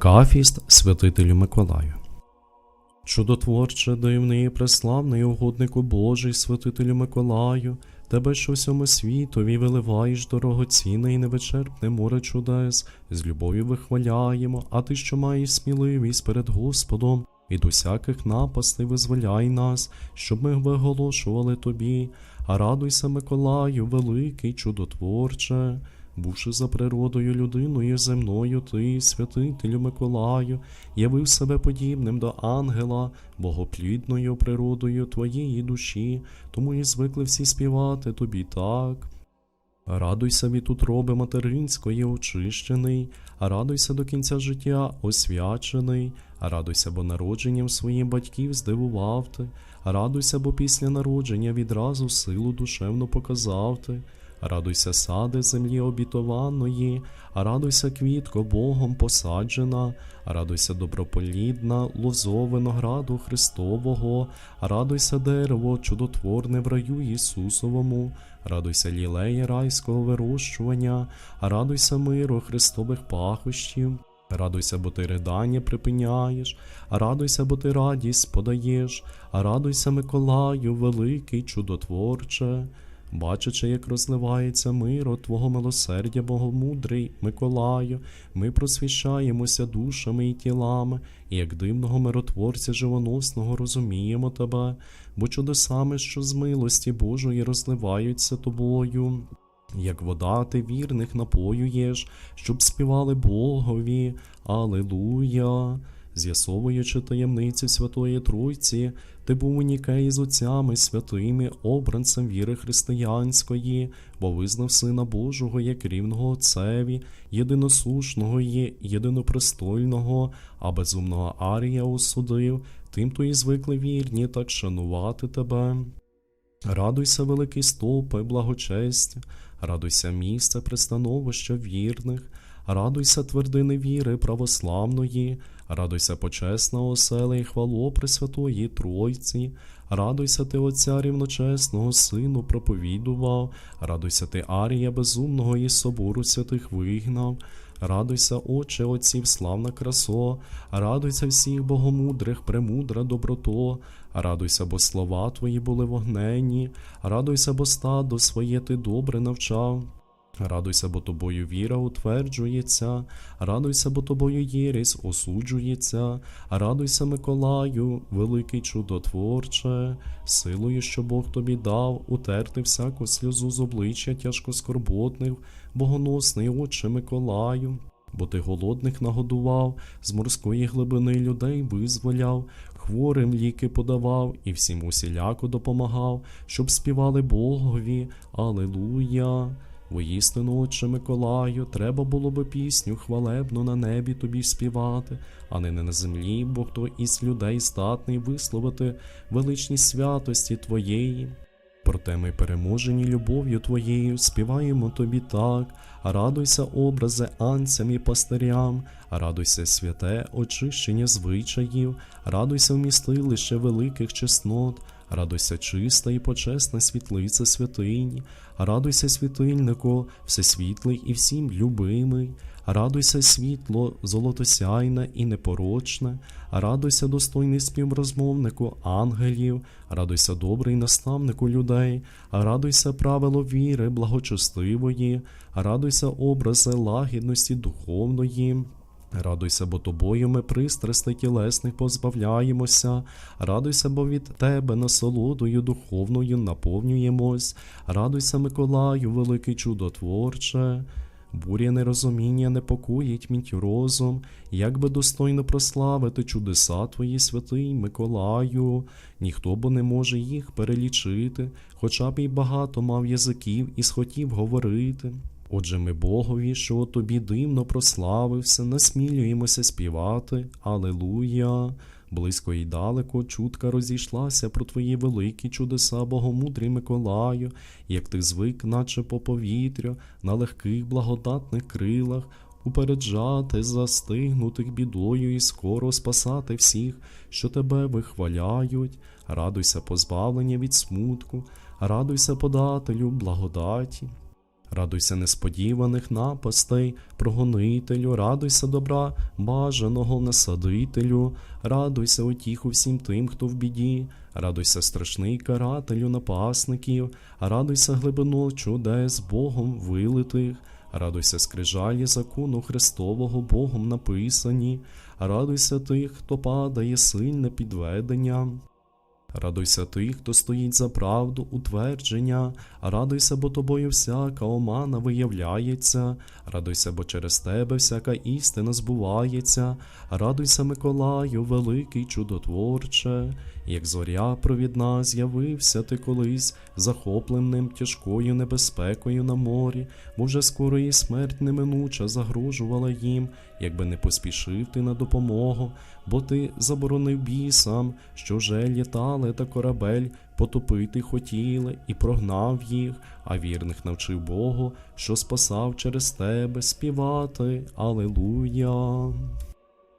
Акафіст святителю Миколаю. Чудотворче, дивний і преславний угоднику Божий, святителю Миколаю, тебе, що всьому світові виливаєш дорогоцінне і невичерпне море чудес, з любов'ю вихваляємо, а ти, що маєш сміливість перед Господом, від усяких напастей визволяй нас, щоб ми виголошували тобі, а радуйся, Миколаю, великий чудотворче. Бувши за природою людиною земною, ти, святителю Миколаю, явив себе подібним до ангела, богоплідною природою твоєї душі, тому і звикли всі співати тобі так. Радуйся від утроби материнської очищений, радуйся до кінця життя освячений, радуйся, бо народженням своїм батьків здивував ти, радуйся, бо після народження відразу силу душевно показав ти. Радуйся, саде землі обітованої, радуйся, квітко Богом посаджена, радуйся, доброполідна, лозо винограду Христового, радуйся, дерево, чудотворне в раю Ісусовому, радуйся, лілеє райського вирощування, радуйся миру Христових пахощів. Радуйся, бо ти ридання припиняєш, радуйся, бо ти радість подаєш, радуйся, Миколаю, великий чудотворче. Бачачи, як розливається мир Твого милосердя, Богомудрий Миколаю, ми просвіщаємося душами і тілами, і як дивного миротворця живоносного розуміємо тебе, бо чудесами, що з милості Божої розливаються тобою. Як вода ти вірних напоюєш, щоб співали Богові, Алилуя. З'ясовуючи таємниці Святої Тройці, ти був у Нікеї з отцями святими, обранцем віри християнської, бо визнав Сина Божого як рівного Отцеві, єдиносушного є, єдинопрестольного, а безумного Арія осудив, тим то і звикли вірні так шанувати тебе. Радуйся, великий стопе, благочестя, радуйся місце пристановища вірних, радуйся твердини віри православної, радуйся почесна осела і хвало Пресвятої Тройці, радуйся ти Отця рівночесного Сину проповідував, радуйся ти Арія безумного і собору святих вигнав. Радуйся, Отче Отців, славна красо, радуйся всіх богомудрих, премудра доброто, радуйся, бо слова твої були вогненні, радуйся, бо стадо своє ти добре навчав. Радуйся, бо тобою віра утверджується, радуйся, бо тобою єресь осуджується, радуйся, Миколаю, великий чудотворче, силою, що Бог тобі дав, утерти всяку сльозу з обличчя тяжко скорботних, богоносний Отче Миколаю. Бо ти голодних нагодував, з морської глибини людей визволяв, хворим ліки подавав і всім усіляко допомагав, щоб співали Богові, Алилуя. Воістину, Отче Миколаю, треба було би пісню хвалебну на небі тобі співати, а не на землі, бо хто із людей здатний висловити величність святості Твоєї. Проте ми переможені любов'ю Твоєю, співаємо тобі так, радуйся, образи анцям і пастирям, радуйся святе очищення звичаїв, радуйся вмістилище великих чеснот, радуйся чиста і почесна світлиця святині, радуйся світильнику, всесвітлий і всім любимий, радуйся світло, золотосяйне і непорочне, радуйся достойний співрозмовнику ангелів, радуйся добрий наставнику людей, радуйся правило віри благочестивої, радуйся образи лагідності духовної. Радуйся, бо тобою ми пристрасти тілесних позбавляємося, радуйся, бо від тебе насолодою духовною наповнюємось, радуйся, Миколаю, великий чудотворче. Буря нерозуміння непокоїть міть розум, як би достойно прославити чудеса твої, святий Миколаю, ніхто бо не може їх перелічити, хоча б і багато мав язиків і схотів говорити. Отже, ми Богові, що тобі дивно прославився, насмілюємося співати, Алелуя! Близько і далеко чутка розійшлася про твої великі чудеса, Богомудрий Миколаю, як ти звик, наче по повітрю, на легких благодатних крилах, упереджати, застигнутих бідою і скоро спасати всіх, що тебе вихваляють, радуйся позбавлення від смутку, радуйся подателю благодаті. Радуйся несподіваних напастей, прогонителю, радуйся добра, бажаного насадителю, радуйся утіху всім тим, хто в біді, радуйся страшний карателю напасників, радуйся глибину чудес Богом вилитих, радуйся скрижалі закону Христового Богом написані, радуйся тих, хто падає сильне підведення. Радуйся тих, хто стоїть за правду, утвердження, радуйся, бо тобою всяка омана виявляється, радуйся, бо через тебе всяка істина збувається, радуйся, Миколаю, великий чудотворче, як зоря провідна з'явився ти колись, захопленим тяжкою небезпекою на морі, бо вже скоро і смерть неминуча загрожувала їм, якби не поспішив ти на допомогу, бо ти заборонив бісам, що вже літали та корабель потопити хотіли, і прогнав їх, а вірних навчив Богу, що спасав через тебе співати. Алелуя.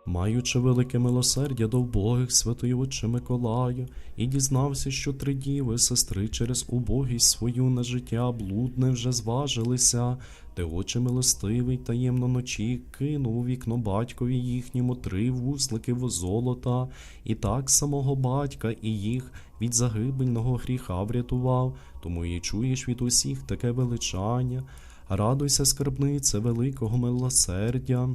Маючи велике милосердя до вбогих святий отче Миколаю, і дізнався, що три діви, сестри через убогість свою на життя блудне вже зважилися, ти, отче милостивий, таємно ночі кинув у вікно батькові їхньому три вузлики золота, і так самого батька і їх від загибельного гріха врятував, тому і чуєш від усіх таке величання. Радуйся, скарбнице великого милосердя.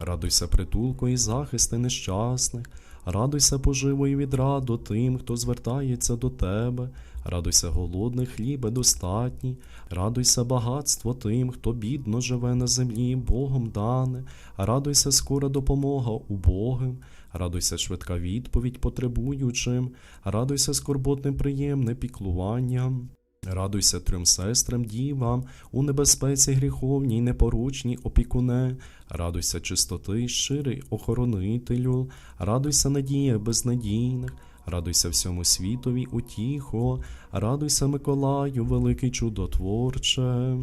Радуйся притулку і захисти нещасних, радуйся поживо і відраду тим, хто звертається до тебе, радуйся голодний хлібе достатній, радуйся багатство тим, хто бідно живе на землі, Богом дане, радуйся скора допомога убогим, радуйся швидка відповідь потребуючим, радуйся скорботним приємне піклуванням. Радуйся трьом сестрам дівам, у небезпеці гріховній, непоручній опікуне, радуйся чистоти, щирий охоронителю, радуйся надія безнадійних, радуйся всьому світові утіхо, радуйся Миколаю, великий чудотворче.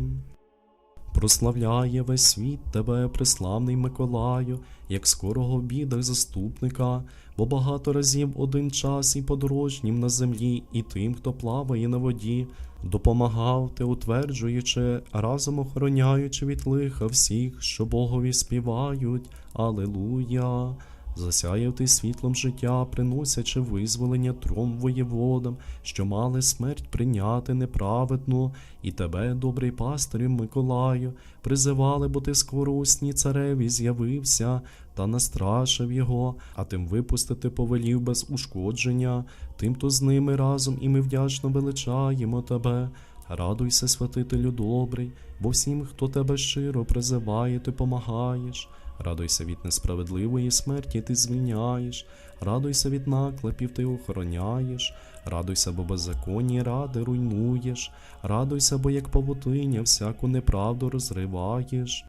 Прославляє весь світ тебе, преславний Миколаю, як скорого в бідах заступника, бо багато разів один час і подорожнім на землі, і тим, хто плаває на воді, допомагав ти, утверджуючи, разом охороняючи від лиха всіх, що Богові співають. Алелуя! Засяяв ти світлом життя, приносячи визволення трьом воєводам, що мали смерть прийняти неправедну, і тебе, добрий пастирю Миколаю, призивали, бо ти скоро цареві з'явився та настрашив його, а тим випустити повелів без ушкодження, тим, то з ними разом, і ми вдячно величаємо тебе. Радуйся, святителю добрий, бо всім, хто тебе щиро призиває, ти помагаєш. Радуйся від несправедливої смерті, ти звільняєш, радуйся від наклепів, ти охороняєш, радуйся, бо беззаконні ради руйнуєш, радуйся, бо як павутиня всяку неправду розриваєш.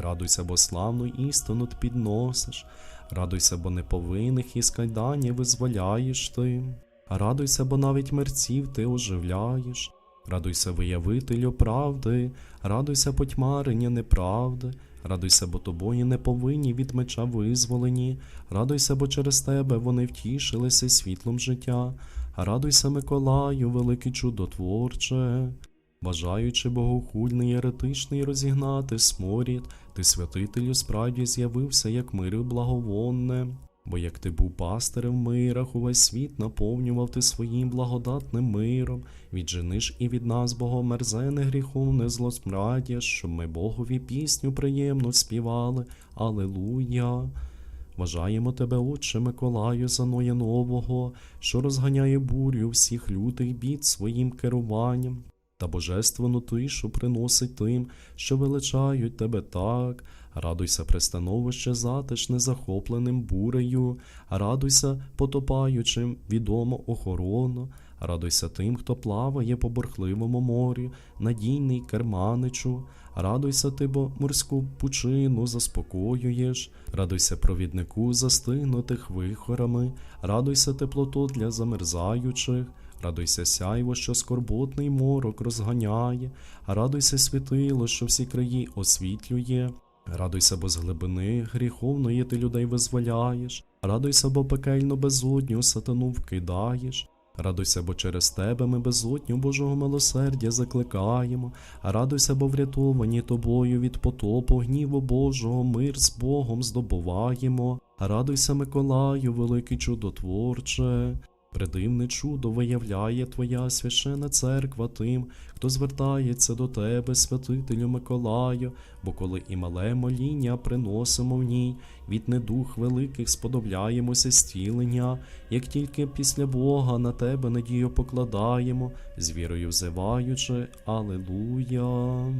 Радуйся, бо славну істину ти підносиш, радуйся, бо неповинних із кайдані визволяєш ти, радуйся, бо навіть мерців ти оживляєш, радуйся, виявителю правди, радуйся потьмарення неправди. Радуйся, бо тобою не повинні від меча визволені, радуйся, бо через тебе вони втішилися світлом життя, радуйся, Миколаю, великий чудотворче. Бажаючи богохульний еретичний розігнати сморід, ти, святителю, справді з'явився, як мир благовонне. Бо як ти був пастирем в мирах, увесь світ наповнював ти своїм благодатним миром, віджениш і від нас, богомерзене гріховне злосмрадя, щоб ми Богові пісню приємно співали. Алелуя! Вважаємо тебе, Отче Миколаю, заноя нового, що розганяє бурю всіх лютих бід своїм керуванням, та божественну тишу приносить тим, що величають тебе так. Радуйся, пристановище затишне захопленим бурею, радуйся, потопаючим відомо охорону, радуйся тим, хто плаває по борхливому морі, надійний керманичу, радуйся ти, бо морську пучину заспокоюєш, радуйся провіднику застигнутих вихорами, радуйся теплоту для замерзаючих. Радуйся сяйво, що скорботний морок розганяє, радуйся світило, що всі краї освітлює. Радуйся, бо з глибини гріховної ти людей визволяєш, радуйся, бо пекельно безодню сатану вкидаєш, Радуйся, бо через тебе ми безодню Божого милосердя закликаємо. Радуйся, бо врятовані тобою від потопу, гніву Божого, мир з Богом здобуваємо. Радуйся, Миколаю, великий чудотворче. Придивне чудо виявляє Твоя священа церква тим, хто звертається до Тебе, святителю Миколаю, бо коли і мале моління приносимо в ній, від недух великих сподобляємося зцілення, як тільки після Бога на Тебе надію покладаємо, з вірою взиваючи Алелуя.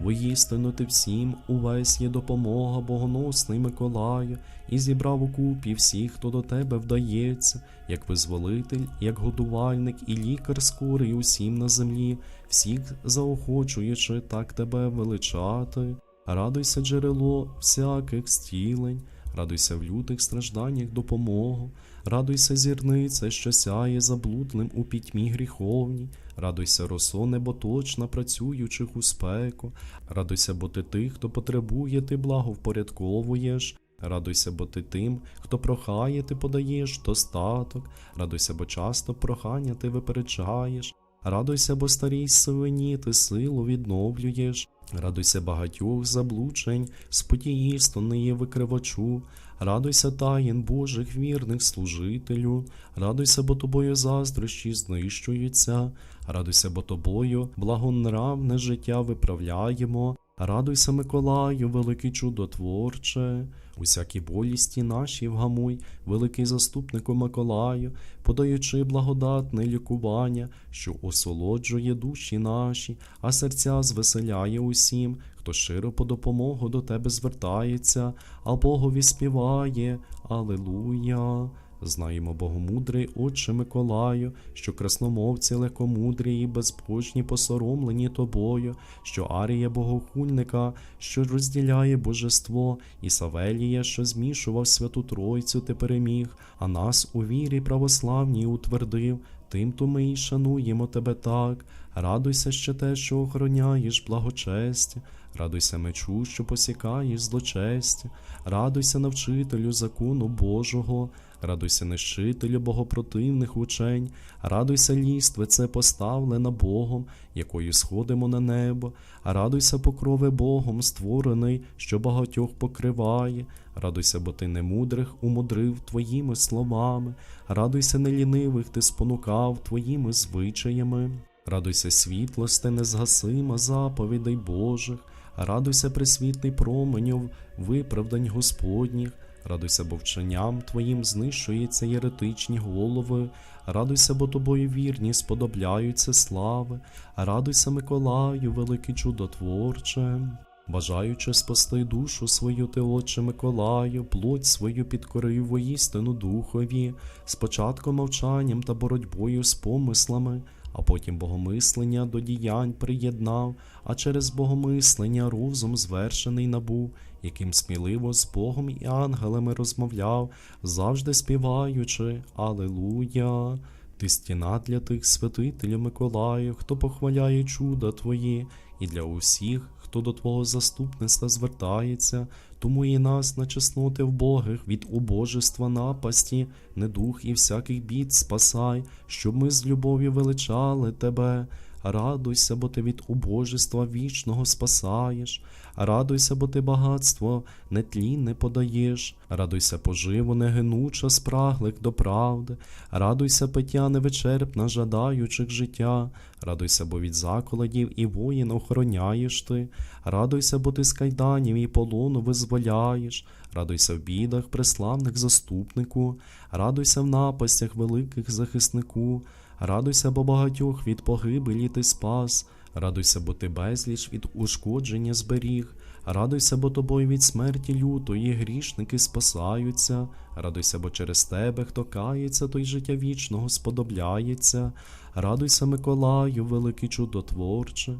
Воістину ти всім увесь є допомога богоносний Миколаю, і зібрав у купі всіх, хто до тебе вдається, як визволитель, як годувальник і лікар скорий усім на землі, всіх заохочуючи так тебе величати. Радуйся, джерело всяких стілень, радуйся в лютих стражданнях допомогу, радуйся, зірниця, що сяє заблудлим у пітьмі гріховній, радуйся, росо неботочна, працюючих у спеку, радуйся, бо ти тих, хто потребує, ти благовпорядковуєш. Радуйся, бо ти тим, хто прохає, ти подаєш достаток, радуйся, бо часто прохання ти випереджаєш, радуйся, бо старій сивині ти силу відновлюєш, радуйся багатьох заблучень, сподіїсто не є викривачу, радуйся таїн Божих вірних служителю, радуйся, бо тобою заздрощі знищуються, радуйся, бо тобою благонравне життя виправляємо. Радуйся, Миколаю, велике чудотворче, усякі болісті наші вгамуй, великий заступнику Миколаю, подаючи благодатне лікування, що осолоджує душі наші, а серця звеселяє усім, хто щиро по допомогу до тебе звертається, а Богові співає. Алелуя. Знаємо богомудрий Отче Миколаю, що красномовці легкомудрі і безбожні посоромлені тобою, що Арія богохульника, що розділяє божество, і Савелія, що змішував святу Тройцю, ти переміг, а нас у вірі православній утвердив. Тим то ми й шануємо тебе так. Радуйся ще те, що охороняєш благочестя, радуйся мечу, що посікаєш злочестя, радуйся навчителю закону Божого, радуйся нищителю богопротивних учень, радуйся лістве, поставлена Богом, якою сходимо на небо, радуйся покрови Богом, створений, що багатьох покриває, радуйся, бо ти немудрих умудрив твоїми словами, радуйся нелінивих, ти спонукав твоїми звичаями. Радуйся, світлосте, незгасима заповідей Божих, радуйся, присвітний променів виправдань Господніх, радуйся, бо вченням Твоїм знищуються єретичні голови, радуйся, бо тобою вірні сподобляються слави, радуйся, Миколаю, великий чудотворче. Бажаючи спасти душу свою, ти, Отче Миколаю, плоть свою підкорив воістину духові, спочатку мовчанням та боротьбою з помислами, а потім богомислення до діянь приєднав, а через богомислення розум звершений набув, яким сміливо з Богом і ангелами розмовляв, завжди співаючи Алелуя. Ти стіна для тих святителів Миколаю, хто похваляє чуда Твої, і для усіх, хто до Твого заступництва звертається, тому і нас на чесноти вбогих від убожества напасті, недух і всяких бід спасай, щоб ми з любові величали Тебе. Радуйся, бо ти від убожества вічного спасаєш, радуйся, бо ти багатство нетлінне подаєш, радуйся поживу негинуча спраглих до правди, радуйся пиття невичерпна, жадаючих життя, радуйся, бо від заколодів і воїн охороняєш ти, радуйся, бо ти з кайданів і полону визволяєш, радуйся в бідах преславних заступнику, радуйся в напастях великих захиснику. Радуйся, бо багатьох від погибелі ти спас, радуйся, бо ти безліч від ушкодження зберіг, радуйся, бо тобою від смерті лютої грішники спасаються, радуйся, бо через тебе, хто кається, той життя вічного сподобляється, радуйся, Миколаю, великий чудотворче.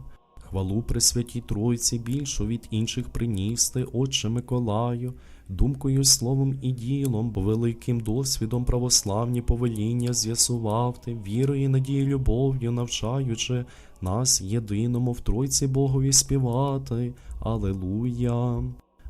Хвалу Пресвятій Тройці більшу від інших приністи, Отче Миколаю, думкою, словом і ділом, бо великим досвідом православні повеління з'ясував ти, вірою, надією, любов'ю, навчаючи нас єдиному в Тройці Богові співати. Алелуя.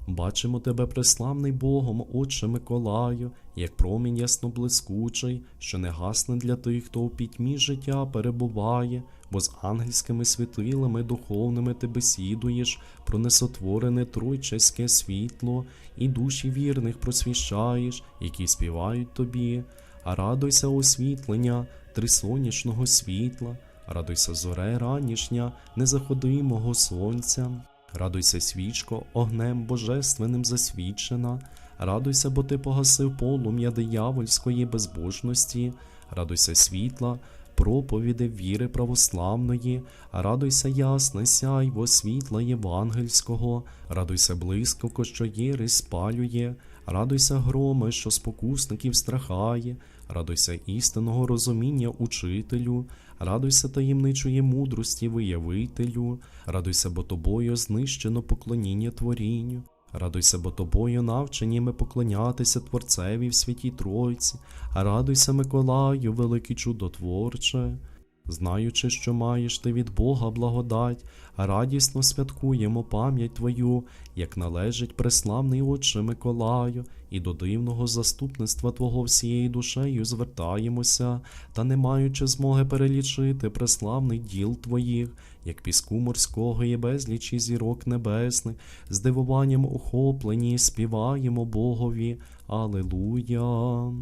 Бачимо тебе, преславний Богом, Отче Миколаю, як промінь ясноблискучий, що не гасне для тих, хто у пітьмі життя перебуває, бо з ангельськими світилами духовними ти бесідуєш, про несотворене тройчаське світло, і душі вірних просвіщаєш, які співають тобі. А радуйся освітлення трисонячного світла, радуйся зоре ранішня, незаходимого сонця. Радуйся, свічко, огнем божественним засвічена, радуйся, бо ти погасив полум'я диявольської безбожності, радуйся світла, проповіди віри православної, радуйся ясне сяйво світла євангельського, радуйся блискавко, що єри спалює, радуйся громе, що спокусників страхає, радуйся істинного розуміння учителю, радуйся таємничої мудрості виявителю, радуйся, бо тобою знищено поклоніння творінню. Радуйся, бо тобою навчені ми поклонятися Творцеві в святій Тройці, радуйся, Миколаю, великий чудотворче. Знаючи, що маєш ти від Бога благодать, радісно святкуємо пам'ять Твою, як належить преславний Отче Миколаю, і до дивного заступництва Твого всією душею звертаємося, та не маючи змоги перелічити преславний діл Твоїх, як піску морського і безлічі зірок небесних, з дивуванням охоплені, співаємо Богові. Алилуя!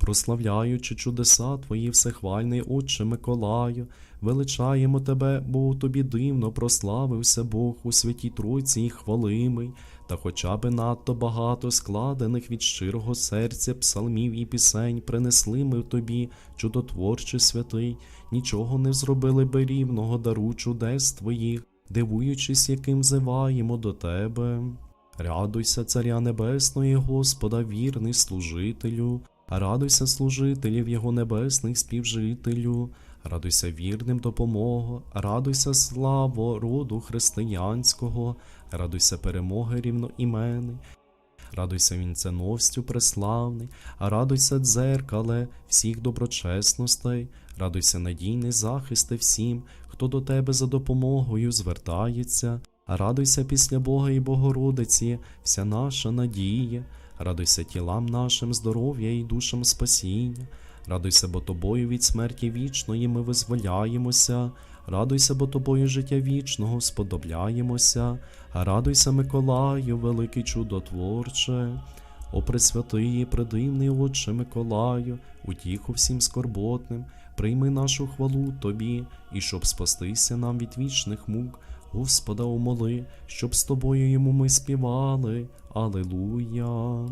Прославляючи чудеса Твої, всехвальний Отче Миколаю, величаємо Тебе, бо у Тобі дивно прославився Бог у святій Тройці і хвалимий, та хоча би надто багато складених від щирого серця псалмів і пісень принесли ми в Тобі, чудотворче святий, нічого не зробили би рівного дару чудес Твоїх, дивуючись, яким зиваємо до Тебе. Радуйся, Царя Небесної, Господа, вірний служителю. Радуйся, служителів Його небесних співжителю, радуйся вірним допомогу, радуйся славо роду християнського, радуйся перемоги рівноіменний, радуйся вінценовстю преславний, радуйся дзеркале всіх доброчесностей, радуйся надійний захисти всім, хто до тебе за допомогою звертається, радуйся після Бога і Богородиці, вся наша надія. Радуйся тілам нашим, здоров'я і душам спасіння, радуйся, бо тобою від смерті вічної ми визволяємося, радуйся, бо тобою життя вічного сподобляємося, радуйся, Миколаю, великий чудотворче, о пресвятий, і предивний Отче Миколаю, утіху всім скорботним, прийми нашу хвалу Тобі, і щоб спастися нам від вічних мук. Господа умоли, щоб з тобою йому ми співали. Алилуя.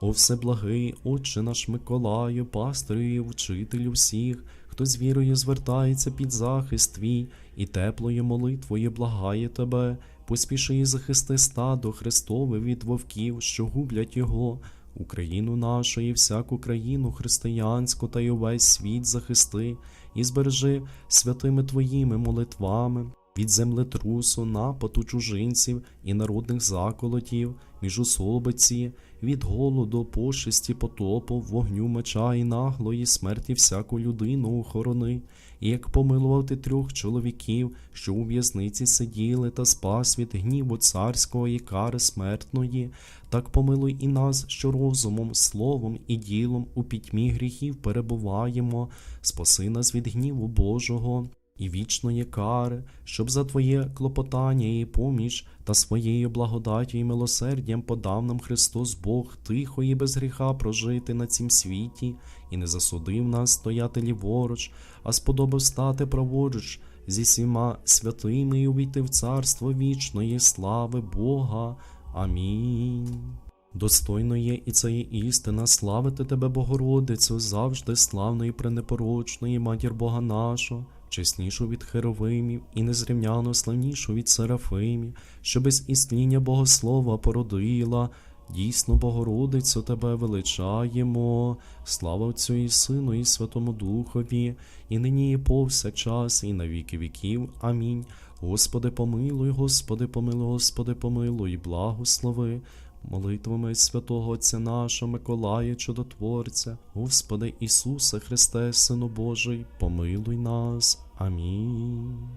О всеблагий, Отче наш Миколаю, пастирю вчителю всіх, хто з вірою звертається під захист твій, і теплою молитвою благає тебе, поспіши і захисти стадо Христове від вовків, що гублять його. Україну нашу і всяку країну християнську та й увесь світ захисти, і збережи святими твоїми молитвами від землетрусу, нападу чужинців і народних заколотів, міжусобиці, від голоду, пошесті, потопу, вогню меча і наглої смерті всяку людину охорони, і як помилував ти трьох чоловіків, що у в'язниці сиділи, та спас від гніву царського і кари смертної, так помилуй і нас, що розумом, словом і ділом у пітьмі гріхів перебуваємо, спаси нас від гніву Божого і вічної кари, щоб за Твоє клопотання і поміч та своєю благодаттю і милосердям подав нам Христос Бог тихо і без гріха прожити на цім світі, і не засудив нас стояти ліворуч, а сподобав стати праворуч зі всіма святими і увійти в царство вічної слави Бога. Амінь. Достойно є і це є істина, славити тебе, Богородицю, завжди славної, пренепорочної, матір Бога нашого, чеснішу від херовимів і незрівняно славнішу від серафимів, що без істління Богослова породила. Дійсно, Богородицю тебе величаємо, слава Отцю і Сину, і Святому Духові, і нині, і повсякчас, і на віки віків. Амінь. Господи, помилуй, Господи, помилуй, Господи, помилуй, благослови. Молитвами святого Отця нашого Миколая Чудотворця, Господи Ісусе Христе, Сину Божий, помилуй нас. Амінь.